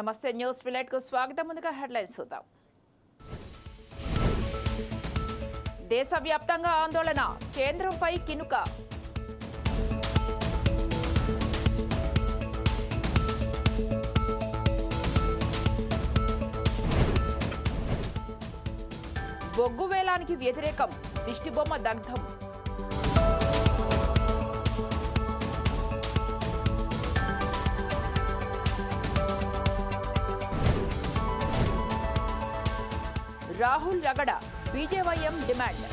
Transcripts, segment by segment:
నమస్తే న్యూస్ విలైట్కు స్వాగతం. ముందుగా హెడ్లైన్స్ చూద్దాం. దేశవ్యాప్తంగా ఆందోళన కేంద్రంపై కినుక. బొగ్గు వేలానికి వ్యతిరేకం దిష్టిబొమ్మ దగ్ధం. రాహుల్ రగడ బీజేవైఎం డిమాండ్.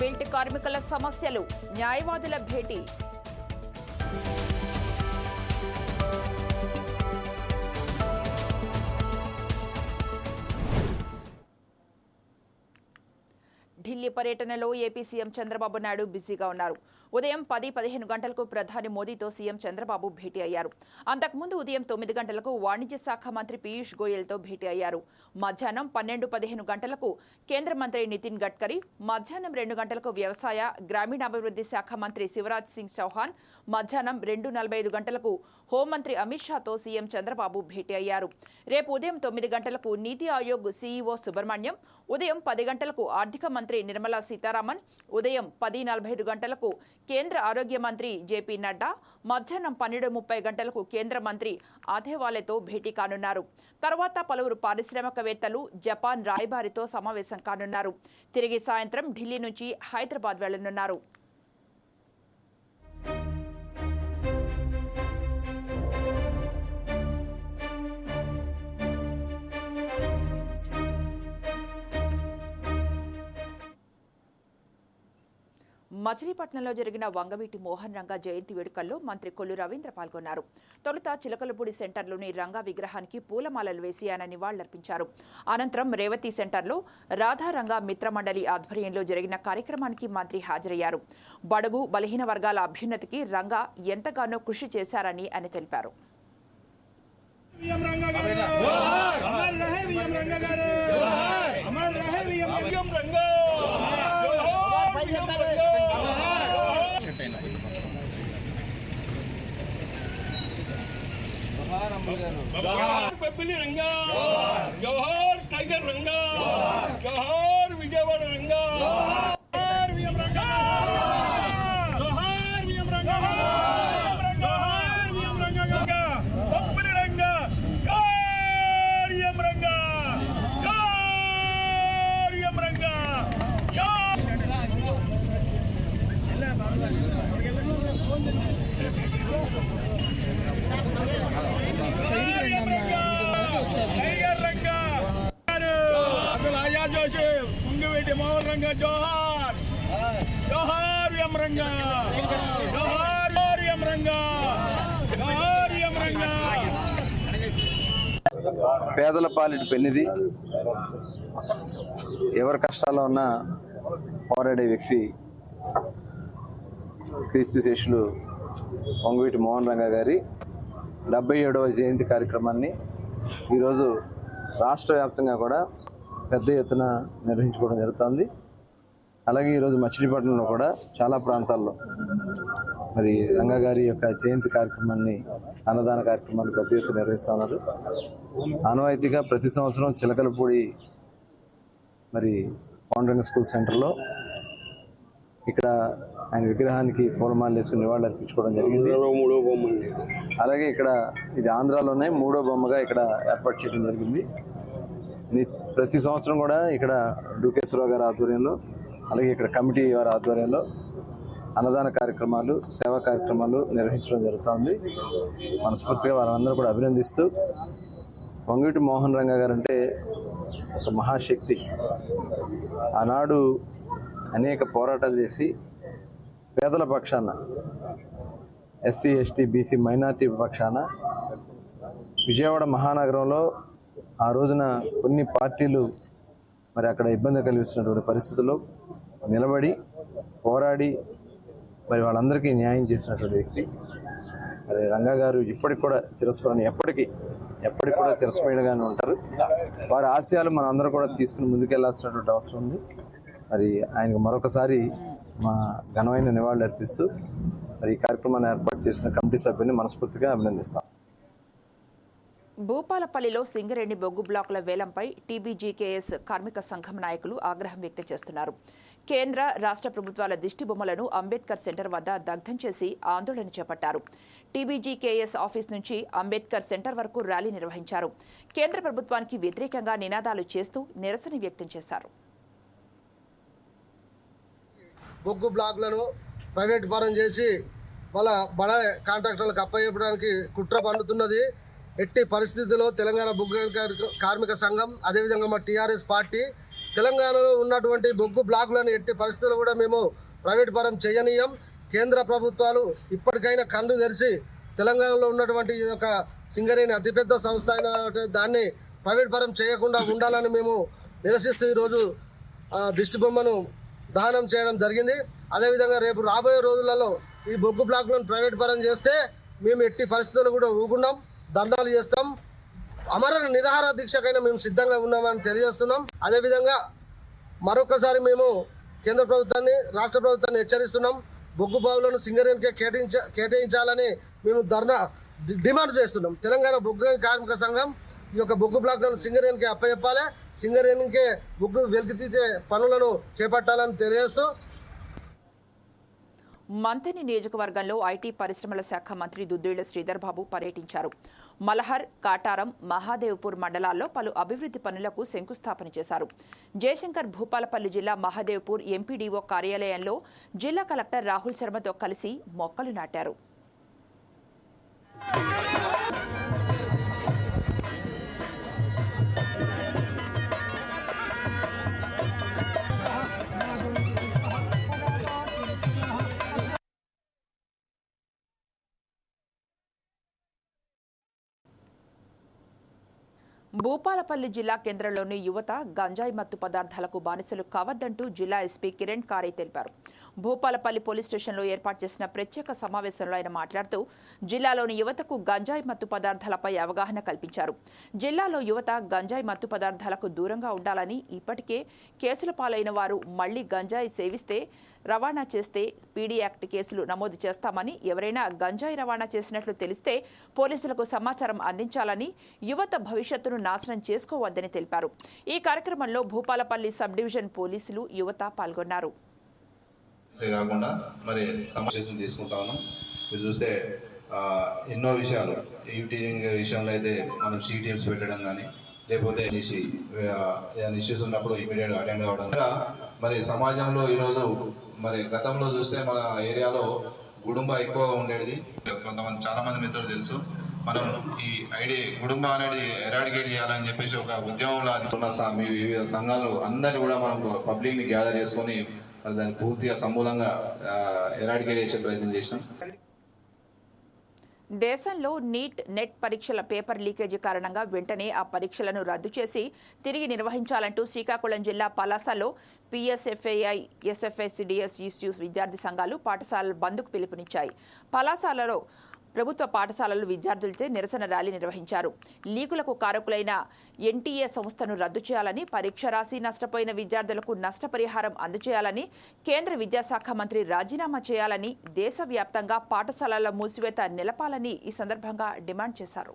బిల్ట్ కార్మికుల సమస్యలు న్యాయవాదుల భేటీ. ఢిల్లీ పర్యటనలో ఏపీ సీఎం చంద్రబాబు నాయుడు బిజీగా ఉన్నారు. ఉదయం పది పదిహేను గంటలకు ప్రధాని మోదీతో సీఎం చంద్రబాబు భేటీ అయ్యారు. అంతకుముందు ఉదయం తొమ్మిది గంటలకు వాణిజ్య శాఖ మంత్రి పీయూష్ గోయల్తో భేటీ అయ్యారు. మధ్యాహ్నం పన్నెండు పదిహేను గంటలకు కేంద్ర మంత్రి నితిన్ గడ్కరీ మధ్యాహ్నం రెండు గంటలకు వ్యవసాయ గ్రామీణాభివృద్ధి శాఖ మంత్రి శివరాజ్ సింగ్ చౌహాన్ మధ్యాహ్నం రెండు నలభై ఐదు గంటలకు హోంమంత్రి అమిత్ షాతో సీఎం చంద్రబాబు భేటీ అయ్యారు. రేపు ఉదయం తొమ్మిది గంటలకు నీతి ఆయోగ్ సీఈఓ సుబ్రహ్మణ్యం ఉదయం పది గంటలకు ఆర్థిక మంత్రి నిర్మలా సీతారామన్ ఉదయం పది నలభై ఐదు గంటలకు కేంద్ర ఆరోగ్య మంత్రి జేపీ నడ్డా మధ్యాహ్నం పన్నెండు ముప్పై గంటలకు కేంద్ర మంత్రి ఆథేవాలేతో భేటీ కానున్నారు. తర్వాత పలువురు పారిశ్రామికవేత్తలు జపాన్ రాయబారితో సమావేశం కానున్నారు. తిరిగి సాయంత్రం ఢిల్లీ నుంచి హైదరాబాద్ వెళ్ళనున్నారు. మచిలీపట్నంలో జరిగిన వంగవీటి మోహన్ రంగా జయంతి వేడుకల్లో మంత్రి కొల్లు రవీంద్ర పాల్గొన్నారు. తొలుత చిలకలపూడి సెంటర్లోని రంగా విగ్రహానికి పూలమాలలు వేసి ఆయన నివాళులర్పించారు. అనంతరం రేవతి సెంటర్లో రాధారంగా మిత్రమండలి ఆధ్వర్యంలో జరిగిన కార్యక్రమానికి మంత్రి హాజరయ్యారు. బడుగు బలహీన వర్గాల అభ్యున్నతికి రంగా ఎంతగానో కృషి చేశారని ఆయన తెలిపారు. జోహార్ పెబ్బిలి రంగా జోహార్ టైగర్ రంగా జోహార్ విజయవాడ రంగా అసలు ఆయా ముంగివేటి మోహన్ రంగ జోహార్. జోహార్ ఎం రంగ జోహార్ ఎం రంగ జోహార్ ఎం రంగ పేదల పాలిటి పెన్నిది ఎవరి కష్టాల్లో ఉన్నా పోరాడే వ్యక్తి క్రీస్తు శిష్యులు వంగవీటి మోహన్ రంగ గారి డెబ్బై ఏడవ జయంతి కార్యక్రమాన్ని ఈరోజు రాష్ట్ర వ్యాప్తంగా కూడా పెద్ద ఎత్తున నిర్వహించుకోవడం జరుగుతుంది. అలాగే ఈరోజు మచిలీపట్నంలో కూడా చాలా ప్రాంతాల్లో మరి రంగా గారి యొక్క జయంతి కార్యక్రమాన్ని అన్నదాన కార్యక్రమాన్ని పెద్ద ఎత్తున నిర్వహిస్తూ ఉన్నారు. ఆనవాయితీగా ప్రతి సంవత్సరం చిలకలపూడి మరి పాండురంగ స్కూల్ సెంటర్లో ఇక్కడ ఆయన విగ్రహానికి పూలమాలు వేసుకుని నివాళులు అర్పించుకోవడం జరిగింది. అలాగే ఇక్కడ ఇది ఆంధ్రాలోనే మూడో బొమ్మగా ఇక్కడ ఏర్పాటు చేయడం జరిగింది. ప్రతి సంవత్సరం కూడా ఇక్కడ డూకేశ్వరరావు గారి ఆధ్వర్యంలో అలాగే ఇక్కడ కమిటీ వారి ఆధ్వర్యంలో అన్నదాన కార్యక్రమాలు సేవా కార్యక్రమాలు నిర్వహించడం జరుగుతుంది. మనస్ఫూర్తిగా వారందరూ కూడా అభినందిస్తూ పొంగిటి మోహన్ రంగ గారు అంటే ఒక మహాశక్తి. ఆనాడు అనేక పోరాటాలు చేసి పేదల పక్షాన ఎస్సీ ఎస్టీ బీసీ మైనార్టీ పక్షాన విజయవాడ మహానగరంలో ఆ రోజున కొన్ని పార్టీలు మరి అక్కడ ఇబ్బంది కలిగిస్తున్నటువంటి పరిస్థితుల్లో నిలబడి పోరాడి మరి వాళ్ళందరికీ న్యాయం చేసినటువంటి వ్యక్తి. మరి రంగా గారు ఇప్పటికి కూడా చిరస్మరణ ఎప్పటికీ ఎప్పటికి కూడా చిరస్మరణగానే ఉంటారు. వారి ఆశయాలు మనం అందరూ కూడా తీసుకుని ముందుకెళ్ళాల్సినటువంటి అవసరం ఉంది. మరి ఆయనకు మరొకసారి మా ఘనమైన నివాళులు అర్పిస్తూ మరి ఈ కార్యక్రమాన్ని ఏర్పాటు చేసిన కమిటీ సభ్యుని మనస్ఫూర్తిగా అభినందిస్తాం. భూపాలపల్లిలో సింగరేణి బొగ్గు బ్లాకుల వేలంపై టీబీజీకేఎస్ కార్మిక సంఘం నాయకులు ఆగ్రహం వ్యక్తం చేస్తున్నారు. కేంద్ర రాష్ట్ర ప్రభుత్వాల దిష్టి బొమ్మలను అంబేద్కర్ సెంటర్ వద్ద దగ్ధం చేసి ఆందోళన చేపట్టారు. టీబీజీకేఎస్ ఆఫీస్ నుంచి అంబేద్కర్ సెంటర్ వరకు ర్యాలీ నిర్వహించారు. కేంద్ర ప్రభుత్వానికి వ్యతిరేకంగా నినాదాలు చేస్తూ నిరసన వ్యక్తం చేశారు. బొగ్గు బ్లాక్లను ప్రైవేట్ పరం చేసి వాళ్ళ బడా కాంట్రాక్టర్లకు అప్పచెప్పడానికి కుట్ర పండుతున్నది ఎట్టి పరిస్థితుల్లో తెలంగాణ బొగ్గు కార్మిక- సంఘం అదేవిధంగా మా టీఆర్ఎస్ పార్టీ తెలంగాణలో ఉన్నటువంటి బొగ్గు బ్లాకులను ఎట్టి పరిస్థితుల్లో కూడా మేము ప్రైవేట్ పరం చేయనీయం. కేంద్ర ప్రభుత్వాలు ఇప్పటికైనా కళ్ళు తెరిచి తెలంగాణలో ఉన్నటువంటి ఒక సింగరేణి అతిపెద్ద సంస్థ అయిన దాన్ని ప్రైవేట్ పరం చేయకుండా ఉండాలని మేము నిరసిస్తూ ఈరోజు దిష్టి బొమ్మను దహనం చేయడం జరిగింది. అదేవిధంగా రేపు రాబోయే రోజులలో ఈ బొగ్గు బ్లాక్లను ప్రైవేట్ పరం చేస్తే మేము ఎట్టి పరిస్థితులు కూడా ఊగున్నాం. దండాలు చేస్తాం. అమర నిరాహార దీక్షకైనా మేము సిద్ధంగా ఉన్నామని తెలియజేస్తున్నాం. అదేవిధంగా మరొకసారి మేము కేంద్ర ప్రభుత్వాన్ని రాష్ట్ర ప్రభుత్వాన్ని హెచ్చరిస్తున్నాం. బొగ్గు బావులను సింగరేణికే కేటాయించ కేటాయించాలని మేము ధర్నా డిమాండ్ చేస్తున్నాం. తెలంగాణ బొగ్గు కార్మిక సంఘం ఈ యొక్క బొగ్గు బ్లాక్లను సింగరేణికి అప్పచెప్పాలి. సింగరేణికే బొగ్గు వెలికి తీసే పనులను చేపట్టాలని తెలియజేస్తూ మంథని నియోజకవర్గంలో ఐటీ పరిశ్రమల శాఖ మంత్రి దుద్దేళ్ళ శ్రీధర్ బాబు పర్యటించారు. మలహర్ కాటారం మహాదేవ్పూర్ మండలాల్లో పలు అభివృద్ధి పనులకు శంకుస్థాపన చేశారు. జయశంకర్ భూపాలపల్లి జిల్లా మహాదేవ్పూర్ ఎంపీడీఓ కార్యాలయంలో జిల్లా కలెక్టర్ రాహుల్ శర్మతో కలిసి మొక్కలు నాటారు. భూపాలపల్లి జిల్లా కేంద్రంలోని యువత గంజాయి మత్తు పదార్థాలకు బానిసలు కావద్దంటూ జిల్లా ఎస్పీ కిరణ్ కారే తెలిపారు. భూపాలపల్లి పోలీస్ స్టేషన్లో ఏర్పాటు చేసిన ప్రత్యేక సమావేశంలో ఆయన మాట్లాడుతూ జిల్లాలోని యువతకు గంజాయి మత్తు పదార్థాలపై అవగాహన కల్పించారు. జిల్లాలో యువత గంజాయి మత్తు పదార్థాలకు దూరంగా ఉండాలని ఇప్పటికే కేసుల పాలైన వారు మళ్ళీ గంజాయి సేవిస్తే రవాణా చేస్తే పీడీ యాక్ట్ కేసులు నమోదు చేస్తామని ఎవరైనా గంజాయి రవాణా చేసినట్లు తెలిస్తే పోలీసులకు సమాచారం అందించాలని యువత భవిష్యత్తును నాశనం చేసుకోవద్దని తెలిపారు. ఈ కార్యక్రమంలో భూపాలపల్లి సబ్ డివిజన్ పోలీసులు యువత పాల్గొన్నారు. కాకుండా మరి సమావేశం తీసుకుంటా ఉన్నాం. మీరు చూస్తే ఎన్నో విషయాలు యూటీజింగ్ విషయంలో అయితే మనం సీటీఎంస్ పెట్టడం కానీ లేకపోతే ఇష్యూస్ ఉన్నప్పుడు ఇమీడియట్గా అటెండ్ కావడం. మరి సమాజంలో ఈరోజు మరి గతంలో చూస్తే మన ఏరియాలో గుడుంబ ఎక్కువగా ఉండేది. కొంతమంది చాలామంది మిత్రులు తెలుసు. మనం ఈ ఐడి కుటుంబం అనేది ఎరాడికేట్ చేయాలని చెప్పేసి ఒక ఉద్యమంలో అది ఉన్న మీ వివిధ సంఘాలు అందరినీ కూడా మనం పబ్లిక్ని గ్యాదర్ చేసుకొని దాన్ని పూర్తిగా సమూలంగా ఎరాడికేట్ చేసే ప్రయత్నం చేసినాం. దేశంలో నీట్ నెట్ పరీక్షల పేపర్ లీకేజీ కారణంగా వెంటనే ఆ పరీక్షలను రద్దు చేసి తిరిగి నిర్వహించాలంటూ శ్రీకాకుళం జిల్లా పలాసలో పీఎస్ఎఫ్ఐఐ ఎస్ఎఫ్ఐసిడిఎస్ ఇష్యూస్ విద్యార్థి సంఘాలు పాఠశాలల బంద్కు పిలుపునిచ్చాయి. పలాసాలలో ప్రభుత్వ పాఠశాలలు విద్యార్థులచే నిరసన ర్యాలీ నిర్వహించారు. లీకులకు కారకులైన ఎన్టీఏ సంస్థను రద్దు చేయాలని పరీక్ష రాసి నష్టపోయిన విద్యార్థులకు నష్టపరిహారం అందజేయాలని కేంద్ర విద్యాశాఖ మంత్రి రాజీనామా చేయాలని దేశవ్యాప్తంగా పాఠశాలల మూసివేత నిలపాలని ఈ సందర్భంగా డిమాండ్ చేశారు.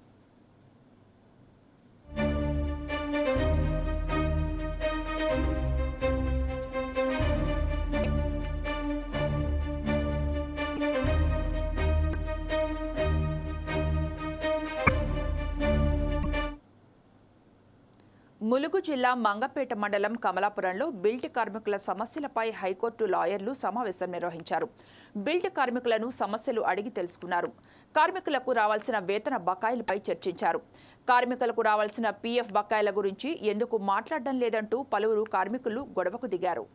ములుగు జిల్లా మంగపేట మండలం కమలాపురంలో బిల్ట్ కార్మికుల సమస్యలపై హైకోర్టు లాయర్లు సమావేశం నిర్వహించారు. బిల్ట్ కార్మికులను సమస్యలు అడిగి తెలుసుకున్నారు. కార్మికులకు రావాల్సిన వేతన బకాయిలపై చర్చించారు. కార్మికులకు రావాల్సిన పీఎఫ్ బకాయిల గురించి ఎందుకు మాట్లాడడం లేదంటూ పలువురు కార్మికులు గొడవకు దిగారు.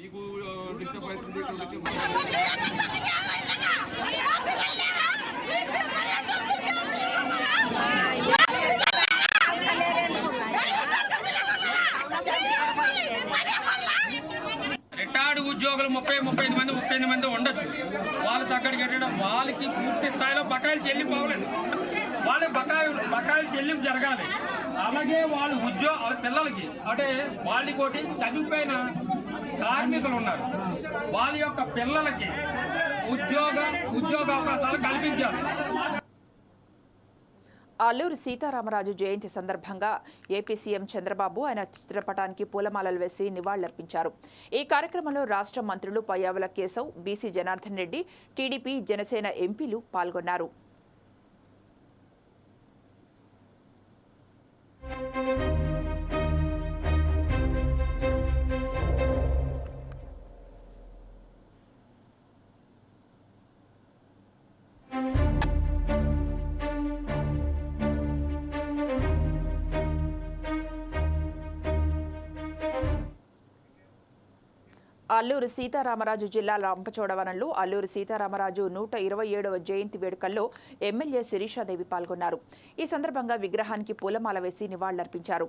మీకు డిస్టర్బ్ అవుతుంది ఇక్కడ ఉద్యోగులు ముప్పై ముప్పై ఐదు మంది ముప్పై ఎనిమిది మంది ఉండొచ్చు. వాళ్ళు తగ్గ అక్కడికి వెళ్ళడం వాళ్ళకి పూర్తి స్థాయిలో బకాయిలు చెల్లిపోవాలి వాళ్ళ బకాయి బకాయిలు చెల్లింపు జరగాలి. అలాగే వాళ్ళు ఉద్యోగ వాళ్ళ పిల్లలకి అంటే వాళ్ళకోటి చనిపోయిన కార్మికులు ఉన్నారు. వాళ్ళ యొక్క పిల్లలకి ఉద్యోగ ఉద్యోగ అవకాశాలు కల్పించాలి. అల్లూరు సీతారామరాజు జయంతి సందర్భంగా ఏపీ సీఎం చంద్రబాబు ఆయన చిత్రపటానికి పూలమాలలు వేసి నివాళులర్పించారు. ఈ కార్యక్రమంలో రాష్ట్ర మంత్రులు పయ్యావుల కేశవ్ బీసీ జనార్దన్ రెడ్డి టీడీపీ జనసేన ఎంపీలు పాల్గొన్నారు. అల్లూరు సీతారామరాజు జిల్లా రంపచోడవరంలో అల్లూరు సీతారామరాజు నూట ఇరవై ఏడవ జయంతి వేడుకల్లో ఎమ్మెల్యే శిరీషాదేవి పాల్గొన్నారు. ఈ సందర్భంగా విగ్రహానికి పూలమాల వేసి నివాళులర్పించారు.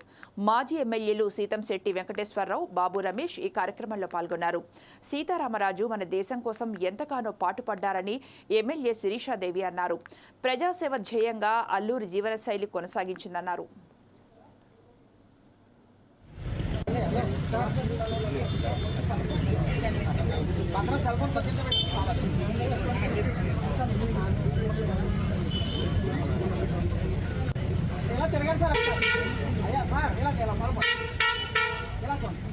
మాజీ ఎమ్మెల్యేలు సీతంశెట్టి వెంకటేశ్వరరావు బాబు రమేష్ ఈ కార్యక్రమంలో పాల్గొన్నారు. సీతారామరాజు మన దేశం కోసం ఎంతగానో పాటుపడ్డారని ఎమ్మెల్యే శిరీషాదేవి అన్నారు. ప్రజాసేవ ధ్యేయంగా అల్లూరి జీవనశైలి కొనసాగించిందన్నారు. ఇలా తిరగండి సార్ అక్కడ. అయ్యా సార్ ఇలా ఇలా పొరపా ఇలా చూడండి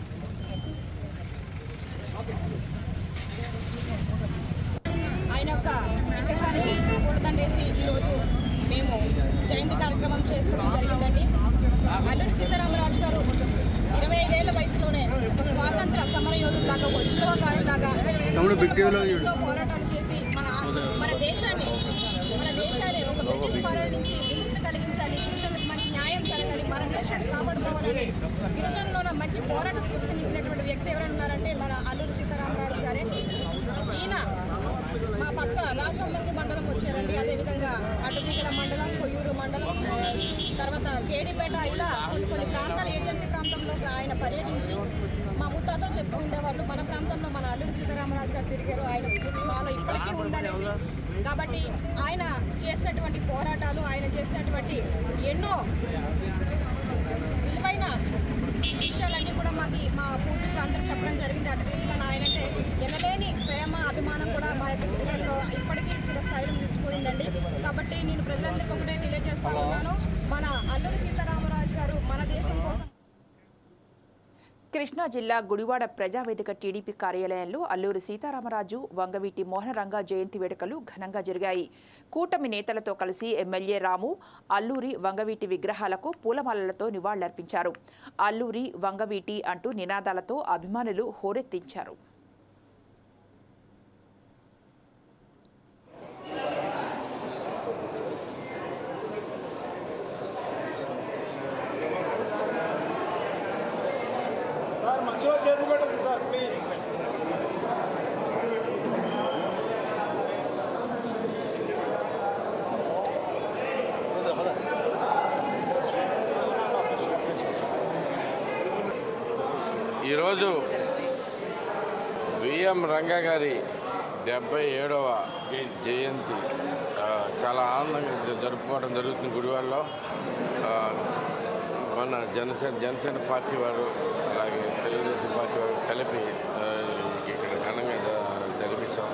ఆయన యొక్క విగ్రహానికి పూలదండేసి ఈరోజు మేము జయంతి కార్యక్రమం చేసుకోవడం జరిగిందండి అల్లూరి సీతారామరాజు గారు ఇరవై ఐదేళ్ళ వయసులోనే ఒక స్వాతంత్ర సమర యోధులాగా ఒక విప్లవకారులాగా ఎంతో పోరాటాలు చేసి మన మన దేశాన్ని మన దేశాన్ని ఒక బ్రిటిష్ పాలన నుంచి విముక్తి కలిగించాలి గిరిజనులకు మంచి న్యాయం జరగాలి మన దేశాన్ని కాపాడుకోవాలని గిరిజనుల్లో మంచి పోరాట స్ఫూర్తి నింపినటువంటి వ్యక్తి ఎవరైనా ఉన్నారంటే మన అల్లూరి సీతారామరాజు గారే. ఈయన మా పక్క రాజమండ్రి మండలం వచ్చారండి. అదేవిధంగా అటుదిగల మండలం కొయ్యూరు మండలం తర్వాత కేడిపేట ఇలా కొన్ని కొన్ని ప్రాంతాల ఏజెన్సీ ప్రాంతంలో ఆయన పర్యటించి మా ముత్తాతలు చెప్తూ ఉండేవాళ్ళు మన ప్రాంతంలో మన అల్లూరి సీతారామరాజు గారు తిరిగారు ఆయన స్ఫూర్తి మాలో ఇప్పటికీ ఉందనేసి. కాబట్టి ఆయన చేసినటువంటి పోరాటాలు ఆయన చేసినటువంటి ఎన్నో విలువైన విషయాలన్నీ కూడా మాకు మా పూర్వీకులు అందరూ చెప్పడం జరిగింది. అటు రీతిగా ఆయనంటే ఎనలేని ప్రేమ అభిమానం కూడా మా యొక్క గిరిజనులో ఇప్పటికీ చిన్న స్థాయిలో నిలిచిపోయిందండి కాబట్టి నేను ప్రజలందరికీ ఒకటే తెలియజేస్తా ఉన్నాను మన అల్లూరి సీతారామరాజు గారు మన దేశం కోసం కృష్ణా జిల్లా గుడివాడ ప్రజావేదిక టీడీపీ కార్యాలయంలో అల్లూరి సీతారామరాజు వంగవీటి మోహనరంగ జయంతి వేడుకలు ఘనంగా జరిగాయి. కూటమి నేతలతో కలిసి ఎమ్మెల్యే రాము అల్లూరి వంగవీటి విగ్రహాలకు పూలమాలలతో నివాళులర్పించారు. అల్లూరి వంగవీటి అంటూ నినాదాలతో అభిమానులు హోరెత్తించారు. సార్ మధ్యలో పెట్టండి సార్ ప్లీజ్ ఈరోజు విఎం రంగా గారి డెబ్బై ఏడవ జయంతి చాలా ఆనందంగా జరుపుకోవడం జరుగుతుంది గుడివాడలో. మన జనసేన జనసేన పార్టీ వారు అలాగే తెలుగుదేశం పార్టీ వారు కలిపి ఇక్కడ ఘనంగా జరిపించాం.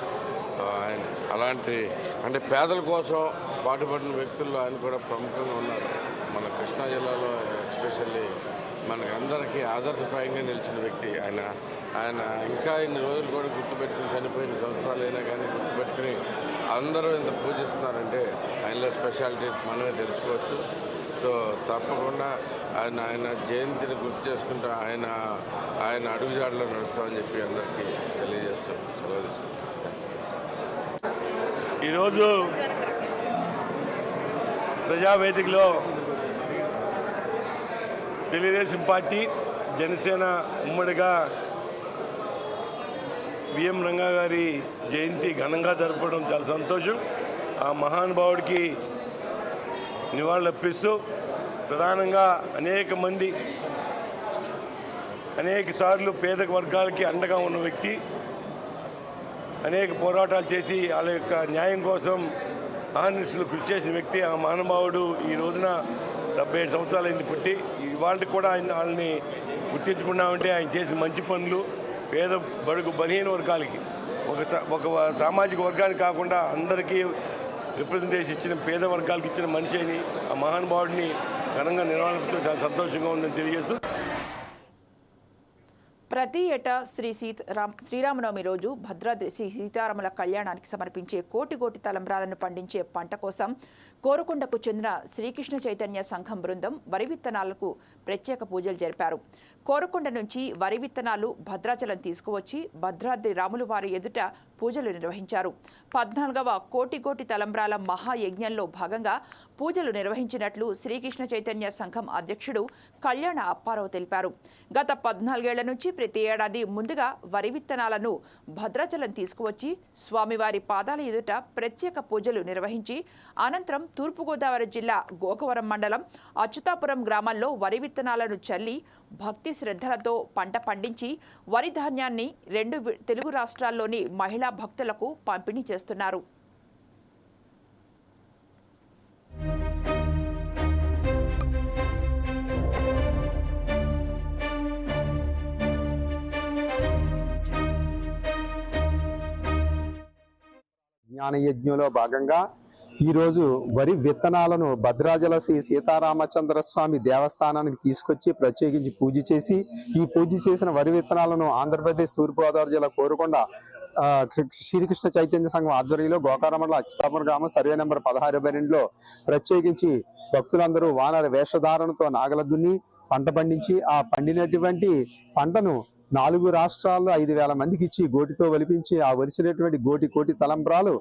ఆయన అలాంటి అంటే పేదల కోసం పాటుపడిన వ్యక్తుల్లో ఆయన కూడా ప్రముఖంగా ఉన్నారు. మన కృష్ణా జిల్లాలో ఎస్పెషల్లీ మనకి అందరికీ ఆదర్శప్రాయంగా నిలిచిన వ్యక్తి ఆయన. ఆయన ఇంకా ఇన్ని రోజులు కూడా గుర్తుపెట్టుకుని చనిపోయిన సంవత్సరాలు అయినా కానీ గుర్తుపెట్టుకుని అందరూ ఇంత పూజిస్తున్నారంటే ఆయనలో స్పెషాలిటీ మనమే తెలుసుకోవచ్చు. సో తప్పకుండా ఆయన ఆయన జయంతిని గుర్తు చేసుకుంటూ ఆయన ఆయన అడుగుజాడలో నడుస్తామని చెప్పి అందరికీ తెలియజేస్తాం సెలవు ఈరోజు ప్రజావేదికలో తెలుగుదేశం పార్టీ జనసేన ఉమ్మడిగా విఎం రంగా గారి జయంతి ఘనంగా జరపడం చాలా సంతోషం. ఆ మహానుభావుడికి నివాళులర్పిస్తూ ప్రధానంగా అనేక మంది అనేక సార్లు పేద వర్గాలకి అండగా ఉన్న వ్యక్తి అనేక పోరాటాలు చేసి వాళ్ళ యొక్క న్యాయం కోసం ఆనర్స్లు కృషి చేసిన వ్యక్తి ఆ మహానుభావుడు ఈ రోజున డెబ్బై ఏడు సంవత్సరాలైంది పుట్టి ఇవాళకి కూడా ఆయన వాళ్ళని గుర్తించుకున్నామంటే ఆయన చేసిన మంచి పనులు పేద బడుగు బలహీన వర్గాలకి ఒక ఒక సామాజిక వర్గానికి కాకుండా అందరికీ రిప్రజెంటేషన్ ఇచ్చిన పేద వర్గాలకు ఇచ్చిన మనిషి అని ఆ మహానుభావుడిని ఘనంగా నిర్వహించడం చాలా సంతోషంగా ఉందని తెలియజేస్తూ ప్రతి ఏటా శ్రీ సీతారాం శ్రీరామనవమి రోజు భద్రాద్రి శ్రీ సీతారాముల కళ్యాణానికి సమర్పించే కోటి కోటి తలంబ్రాలను పండించే పంట కోసం కోరుకొండకు చెందిన శ్రీకృష్ణ చైతన్య సంఘం బృందం వరి విత్తనాలకు ప్రత్యేక పూజలు జరిపారు. కోరుకొండ నుంచి వరి విత్తనాలు భద్రాచలం తీసుకువచ్చి భద్రాద్రి రాములు వారి ఎదుట పూజలు నిర్వహించారు. పద్నాలుగవ కోటి కోటి తలంబ్రాల మహాయజ్ఞంలో భాగంగా పూజలు నిర్వహించినట్లు శ్రీకృష్ణ చైతన్య సంఘం అధ్యక్షుడు కళ్యాణ అప్పారావు తెలిపారు. గత పద్నాలుగేళ్ళ నుంచి ప్రతి ఏడాది ముందుగా వరి విత్తనాలను భద్రాచలం తీసుకువచ్చి స్వామివారి పాదాల ఎదుట ప్రత్యేక పూజలు నిర్వహించి అనంతరం తూర్పుగోదావరి జిల్లా గోకవరం మండలం అచ్యుతాపురం గ్రామంలో వరి విత్తనాలను చల్లి భక్తి శ్రద్ధలతో పంట పండించి వరి ధాన్యాన్ని రెండు తెలుగు రాష్ట్రాల్లోని మహిళా భక్తులకు పంపిణీ చేస్తున్నారు. జ్ఞానయజ్ఞంలో భాగంగా ఈరోజు వరి విత్తనాలను భద్రాజల శ్రీ సీతారామచంద్ర స్వామి దేవస్థానానికి తీసుకొచ్చి ప్రత్యేకించి పూజ చేసి ఈ పూజ చేసిన వరి విత్తనాలను ఆంధ్రప్రదేశ్ తూర్పుగోదావరి జిల్లా కోరుకొండ శ్రీకృష్ణ చైతన్య సంఘం ఆధ్వర్యంలో గోకారమండల మండలం గ్రామం సర్వే నెంబర్ పదహారు రెండులో ప్రత్యేకించి భక్తులందరూ వానర వేషధారణతో నాగల దున్ని పంట పండించి ఆ పండినటువంటి పంటను నాలుగు రాష్ట్రాల్లో ఐదు వేల మందికి ఇచ్చి గోటితో వలిపించి ఆ వలిసినటువంటి గోటి కోటి తలంబ్రాలు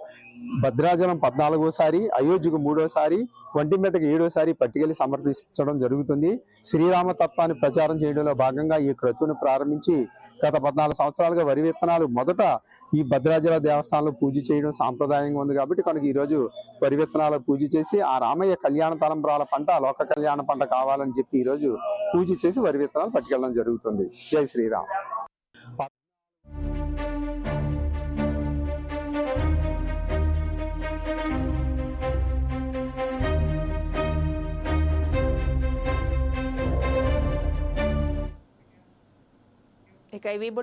భద్రాచలం పద్నాలుగోసారి అయోధ్యకు మూడోసారి ఒంటిమెటకు ఏడోసారి పట్టుకెళ్ళి సమర్పించడం జరుగుతుంది. శ్రీరామ తత్వాన్ని ప్రచారం చేయడంలో భాగంగా ఈ క్రతువును ప్రారంభించి గత పద్నాలుగు సంవత్సరాలుగా వరి విత్తనాలు మొదట ఈ భద్రాచల దేవస్థానంలో పూజ చేయడం సాంప్రదాయంగా ఉంది కాబట్టి కనుక ఈ రోజు వరి విత్తనాలు పూజ చేసి ఆ రామయ్య కళ్యాణ తలంబ్రాల పంట లోక కళ్యాణ పంట కావాలని చెప్పి ఈ రోజు పూజ చేసి వరి విత్తనాలు పట్టుకెళ్ళడం జరుగుతుంది. జై శ్రీరామ్. ఇక ఇవి